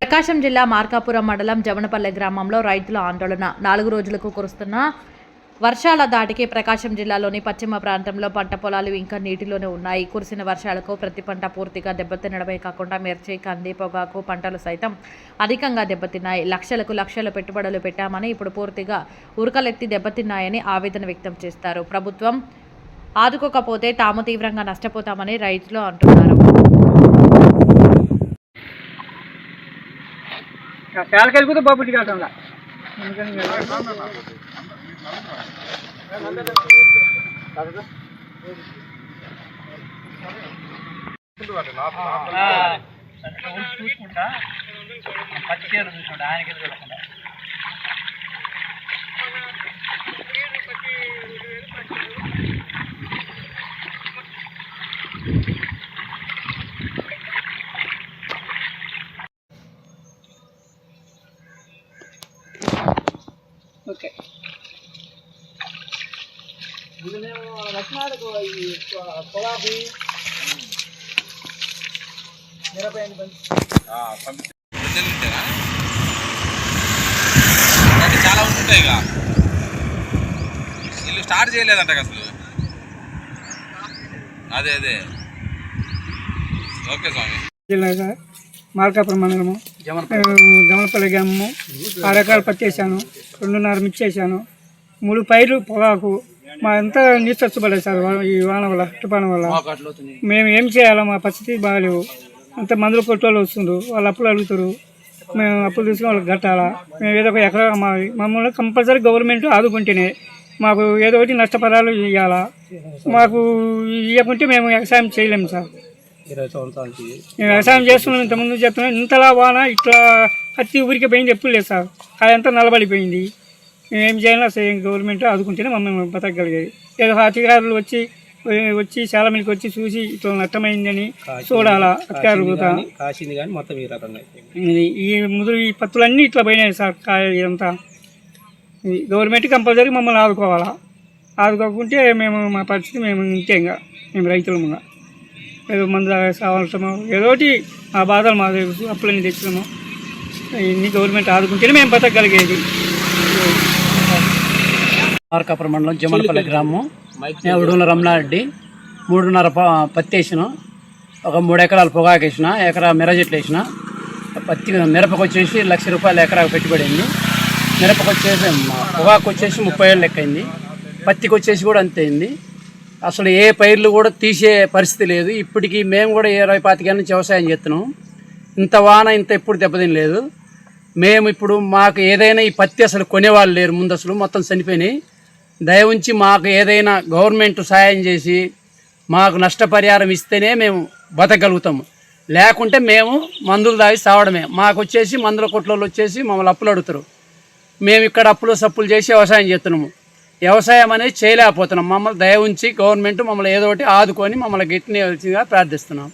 ప్రకాశం జిల్లా మార్కాపురం మండలం జమనపల్లె గ్రామంలో రైతుల ఆందోళన. నాలుగు రోజులకు కురుస్తున్న వర్షాల దాటికి ప్రకాశం జిల్లాలోని పశ్చిమ ప్రాంతంలో పంట పొలాలు ఇంకా నీటిలోనే ఉన్నాయి. కురిసిన వర్షాలకు ప్రతి పంట పూర్తిగా దెబ్బతినడమే కాకుండా మిర్చి కంది పొగాకు పంటలు సైతం అధికంగా దెబ్బతిన్నాయి. లక్షలకు లక్షల పెట్టుబడులు పెట్టామని ఇప్పుడు పూర్తిగా ఉరకలెత్తి దెబ్బతిన్నాయని ఆవేదన వ్యక్తం చేస్తారు. ప్రభుత్వం ఆదుకోకపోతే తాము తీవ్రంగా నష్టపోతామని రైతులు అంటున్నారు. బాబు ఇంటికి వెళ్తాం చూసుకుంటా పచ్చి చీర చూసుకుంటా ఆయనకి ఓకే. ఇది మేము రత్నాలకు ఈ చాలా ఉంటుంటాయి ఇక. వీళ్ళు స్టార్ట్ చేయలేదంట అసలు. అదే అదే. ఓకే స్వామి. మార్కాపురం మండలము. జమలపల్లి గ్రామము ఆరు ఎకరాలు పత్తి వేసాను రెండున్నర మిర్చి వేసాను మూడు పైర్లు పొగాకు. మా అంతా నీరు చచ్చబడలేదు సార్ ఈ వాన వల్ల తుఫాను వల్ల. మేము ఏం చేయాలో మా పరిస్థితి బాగాలేవు. అంత మందులు కొట్టోళ్ళు వస్తుండ్రు. వాళ్ళు అప్పులు అడుగుతారు. మేము అప్పులు తీసుకుని వాళ్ళకి కట్టాలా? మేము ఏదో ఒక ఎకరా మాది మమ్మల్ని కంపల్సరీ గవర్నమెంట్ ఆదుకుంటేనే మాకు ఏదో ఒకటి నష్టపరాలు ఇవ్వాలా మాకు ఇవ్వకుంటే మేము వ్యవసాయం చేయలేము సార్. మేము వ్యవసాయం చేస్తున్నాం ఇంతకుముందు చెప్తున్నాం ఇంతలా వాన ఇట్లా పత్తి ఊరికి పోయింది ఎప్పుడు లేదు సార్. అదంతా నలబడిపోయింది మేము ఏం చేయాలో అసలు గవర్నమెంట్ ఆదుకుంటేనే మమ్మల్ని బతకగలిగేది. ఏదో అధికారులు వచ్చి వచ్చి చాలా మందికి వచ్చి చూసి ఇట్లా నష్టమైందని చూడాలా అధికారులు కాసింది కానీ మొత్తం ఈ రకంగా ఈ ముదురు ఈ పత్తులన్నీ ఇట్లా పోయినాయి సార్ కాయ ఇదంతా. ఇది గవర్నమెంట్ కంపల్సరీ మమ్మల్ని ఆదుకోవాలా? ఆదుకోకుంటే మేము మా పరిస్థితి మేము ఇంతే ఇంకా మేము రైతులముగా ఏదో మందు ఏదో ఒకటి మా బాధలు మా అప్పులన్నీ తెచ్చినాము. ఇన్ని గవర్నమెంట్ ఆదుకుంటేనే మేము బతకగలిగేది. మార్కాపురం మండలం జమలపల్లి గ్రామం. నేను ఉడుగుల రమణారెడ్డి. మూడున్నర పత్తి వేసిన ఒక మూడు ఎకరాలు పొగాకు వేసిన ఎకరా మిర చెట్లు వేసిన. పత్తి మిరపకు వచ్చేసి లక్ష రూపాయలు ఎకరాకు పెట్టుబడి అయింది మిరపకు వచ్చేసి పొగాకు వచ్చేసి ముప్పై ఏళ్ళు లెక్కైంది. పత్తికి వచ్చేసి కూడా అంతే అయింది. అసలు ఏ పైర్లు కూడా తీసే పరిస్థితి లేదు. ఇప్పటికీ మేము కూడా ఇరవై పాతికేళ్ళ నుంచి వ్యవసాయం చేస్తున్నాం. ఇంత వాన ఇంత ఎప్పుడు దెబ్బతినలేదు మేము ఇప్పుడు మాకు ఏదైనా ఈ పత్తి అసలు కొనేవాళ్ళు లేరు. ముందు అసలు మొత్తం చనిపోయినాయి. దయ ఉంచి మాకు ఏదైనా గవర్నమెంట్ సాయం చేసి మాకు నష్టపరిహారం ఇస్తేనే మేము బతకగలుగుతాము. లేకుంటే మేము మందులు తాగి సావడమే. మాకు వచ్చేసి మందుల కొట్లలో వచ్చేసి మమ్మల్ని అప్పులు అడుగుతారు. మేము ఇక్కడ అప్పులు సప్పులు చేసి వ్యవసాయం చేస్తున్నాము. వ్యవసాయం అనేది చేయలేకపోతున్నాం. మమ్మల్ని దయ ఉంచి గవర్నమెంట్ మమ్మల్ని ఏదో ఒకటి ఆదుకొని మమ్మల్ని గిట్టినవలసిందిగా ప్రార్థిస్తున్నాం.